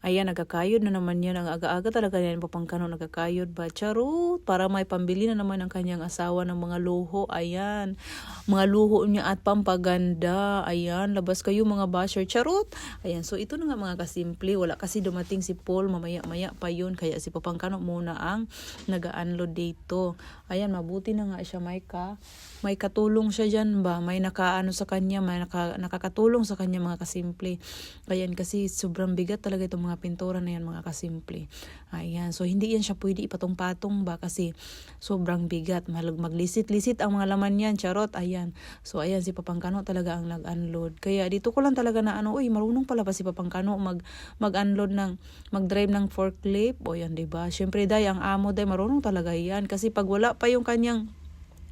Ayan, nagkakayod na naman yan. Ang aga-aga talaga yan papangkano nagkakayod ba? Charot! Para may pambili na naman ang kanyang asawa ng mga luho. Ayan. Mga luho niya at pampaganda. Ayan, labas kayo mga basher. Charot! Ayan, so ito na nga mga kasimple. Wala kasi dumating si Paul. Mamaya-maya pa yun. Kaya si papangkano muna ang nag-unload dito. Ayan, mabuti na nga siya may ka. May katulong siya dyan ba? May nakaano sa kanya, may naka, nakakatulong sa kanya mga kasimple. Ayan, kasi sobrang bigat talaga itong mga pintura na yan mga kasimple. Ayan, so hindi yan siya pwede ipatong-patong ba kasi sobrang bigat. Mag maglisit-lisit ang mga laman yan, charot. Ayan, so ayan si Papangkano talaga ang nag-unload. Kaya dito ko lang talaga na ano, uy, marunong pala ba si Papangkano mag mag-unload ng mag-drive ng forklift. O yan, 'di ba? Syempre day ang amo day marunong talaga yan kasi pag wala pa yung kanyang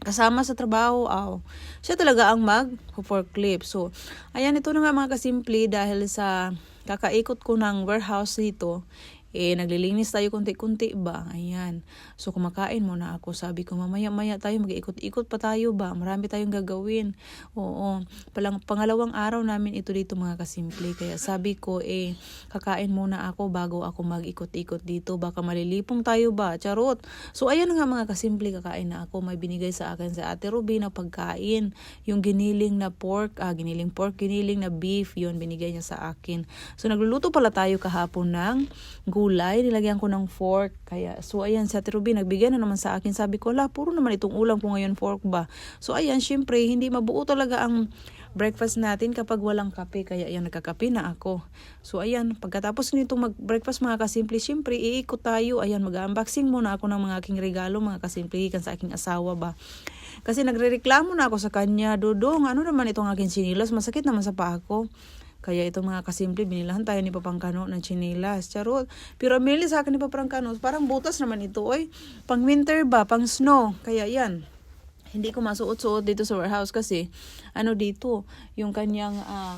kasama sa trabaho, aw, siya talaga ang mag forklift. So, ayan, ito na nga mga kasimple dahil sa kakaikot ko ng warehouse dito, eh, naglilinis tayo kunti-kunti ba? Ayan. So, kumakain muna ako. Sabi ko, mamaya-maya tayo, mag-ikot-ikot pa tayo ba? Marami tayong gagawin. Oo. Palang, pangalawang araw namin ito dito mga kasimple. Kaya sabi ko, eh, kakain muna ako bago ako mag-ikot-ikot dito. Baka malilipong tayo ba? Charot. So, ayan nga mga kasimple, kakain na ako. May binigay sa akin sa ate Ruby na pagkain. Yung giniling na pork, ah, giniling pork, giniling na beef, yun, binigay niya sa akin. So, nagluluto pala tayo kahapon ng gulay, nilagyan ko ng fork. Kaya, so ayan, Ate Ruby, nagbigay na naman sa akin. Sabi ko, la, puro naman itong ulam ko ngayon, fork ba? So ayan, syempre, hindi mabuo talaga ang breakfast natin kapag walang kape. Kaya ayan, nagkakape na ako. So ayan, pagkatapos nito mag-breakfast mga kasimple, syempre, iikot tayo. Ayan, mag-unboxing muna ako ng mga aking regalo, mga kasimple, kan sa aking asawa ba. Kasi nagrereklamo na ako sa kanya, Dodong, ano naman itong aking sinilas? Masakit naman sa paa ko. Kaya itong mga kasimple, binilahan tayo ni Papangkano ng chinilas. Charot. Pero mainly sa akin ni Papangkano, parang butas naman ito. Oy. Pang winter ba? Pang snow. Kaya yan. Hindi ko masuot-suot dito sa warehouse kasi ano dito, yung kanyang ah,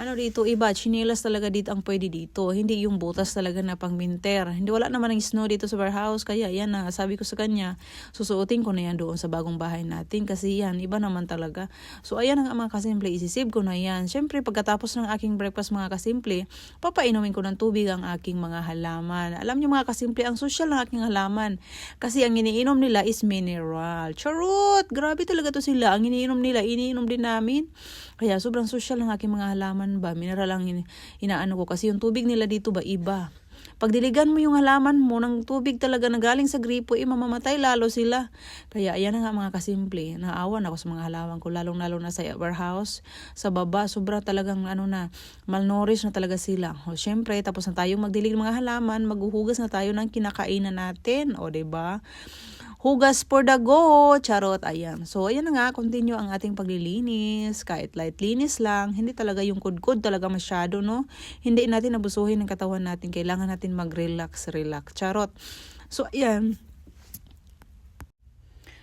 ano dito iba, chinelas talaga dito ang pwede dito. Hindi yung butas talaga na pang winter. Hindi wala naman ng snow dito sa warehouse. Kaya yan na, sabi ko sa kanya, susuotin ko na yan doon sa bagong bahay natin. Kasi yan, iba naman talaga. So ayan ang mga kasimple, isisave ko na yan. Siyempre, pagkatapos ng aking breakfast mga kasimple, papainumin ko ng tubig ang aking mga halaman. Alam niyo mga kasimple, ang social ng aking halaman. Kasi ang iniinom nila is mineral. Charot! Grabe talaga to sila. Ang iniinom nila, iniinom din namin. Kaya sobrang social ng aking mga halaman ba, mineral lang in, inaano ko kasi yung tubig nila dito ba iba. Pag diligan mo yung halaman mo ng tubig talaga na galing sa gripo, eh mamamatay lalo sila. Kaya ayan na nga mga kasimple, naawan ako sa mga halaman ko, lalong-lalo na sa warehouse, sa baba, sobra talagang ano na, malnourished na talaga sila. O syempre, tapos na tayong magdilig ng mga halaman, maghuhugas na tayo ng kinakainan natin, o ba? Hugas for the go! Charot, ayan. So, ayan na nga, continue ang ating paglilinis. Kahit light linis lang, hindi talaga yung kudkod talaga masyado, no? Hindi natin nabusuhin ang katawan natin. Kailangan natin mag-relax, relax. Charot. So, ayan.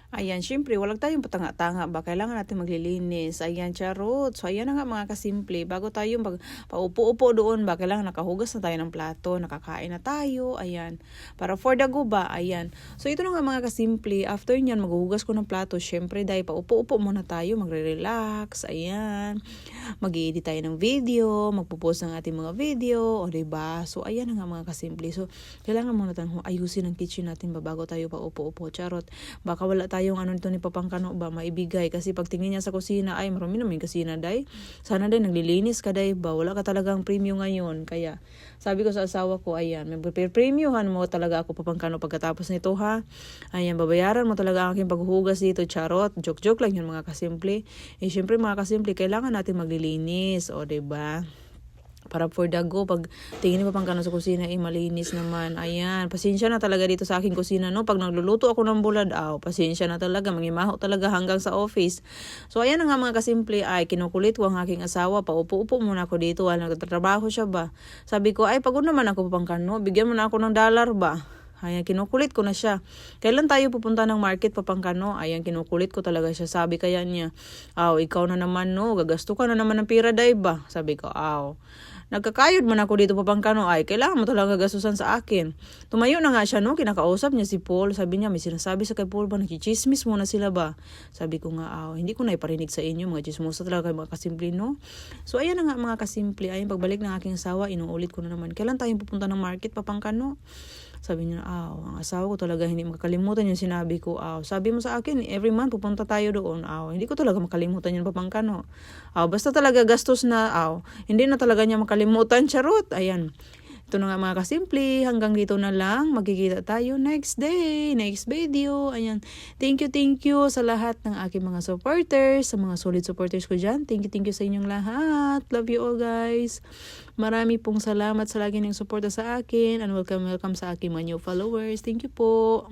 Ayan, syempre, walang tayong patanga-tanga ba? Kailangan natin maglilinis. Ayan, charot. So, ayan na nga mga kasimple. Bago tayo mag paupo-upo doon ba? Kailangan nakahugas na tayo ng plato, nakakain na tayo. Ayan. Para for the go ba? Ayan. So, ito na nga mga kasimple. After nyan, maghuhugas ko ng plato. Syempre, dahil paupo-upo muna tayo. Magre-relax. Ayan. Mag-edit tayo ng video. Magpo-post ng ating mga video. O, diba? So, ayan na nga mga kasimple. So, kailangan muna tayo ayusin ang kitchen natin ba bago tayo paupo-upo. Charot. Baka wala tayong ano nito ni Papangkano ba maibigay? Kasi pag tingin niya sa kusina ay marami naman kusina day. Sana day naglilinis ka day. Ba wala ka talagang premium ngayon. Kaya sabi ko sa asawa ko ayan may premiuman mo talaga ako Papangkano pagkatapos nito ha. Ayan babayaran mo talaga ang aking paghuhugas dito charot. Joke joke lang yun mga kasimple. Eh syempre mga kasimple kailangan natin maglilinis o ba? diba? Para for the go. Pag tingin mo pang sa kusina eh malinis naman. Ayan pasensya na talaga dito sa aking kusina no? Pag nagluluto ako ng bulad aw pasensya na talaga. Mangimaho talaga hanggang sa office. So ayan na nga mga kasimple. Ay kinukulit ko ang aking asawa. Paupo-upo muna ako dito. While nagtatrabaho siya ba? Sabi ko ay pagod naman ako papangkano bigyan mo na ako ng dollar ba Ayan, kinukulit ko na siya. Kailan tayo pupunta ng market papangkano? Ayan, kinukulit ko talaga siya. Sabi kaya niya, aw, ikaw na naman no, gagasto ka na naman ng pira, day ba? Sabi ko, aw. nagkakayod man ako dito papangkano ay kailangan mo talaga gastusan sa akin. Tumayo na nga siya no, kinakausap niya si Paul. Sabi niya may sinasabi sa kay Paul ba nakichismis muna sila ba? Sabi ko nga aw, hindi ko na iparinig sa inyo mga chismosa talaga mga kasimple no. So ayan na nga mga kasimple, ayun pagbalik ng aking asawa, inuulit ko na naman. Kailan tayo pupunta ng market papangkano? Sabi niya, aw, ang asawa ko talaga hindi makalimutan yung sinabi ko, aw. Sabi mo sa akin, every month pupunta tayo doon, aw. Hindi ko talaga makalimutan yun papangkano. Aw, basta talaga gastos na, aw. Hindi na talaga niya makalimutan, charot. Ayan. Ito na nga mga kasimple, hanggang dito na lang. Magkikita tayo next day, next video. Ayan. Thank you, thank you sa lahat ng aking mga supporters, sa mga solid supporters ko dyan. Thank you, thank you sa inyong lahat. Love you all guys. Marami pong salamat sa lagi ng suporta sa akin and welcome, welcome sa aking mga new followers. Thank you po.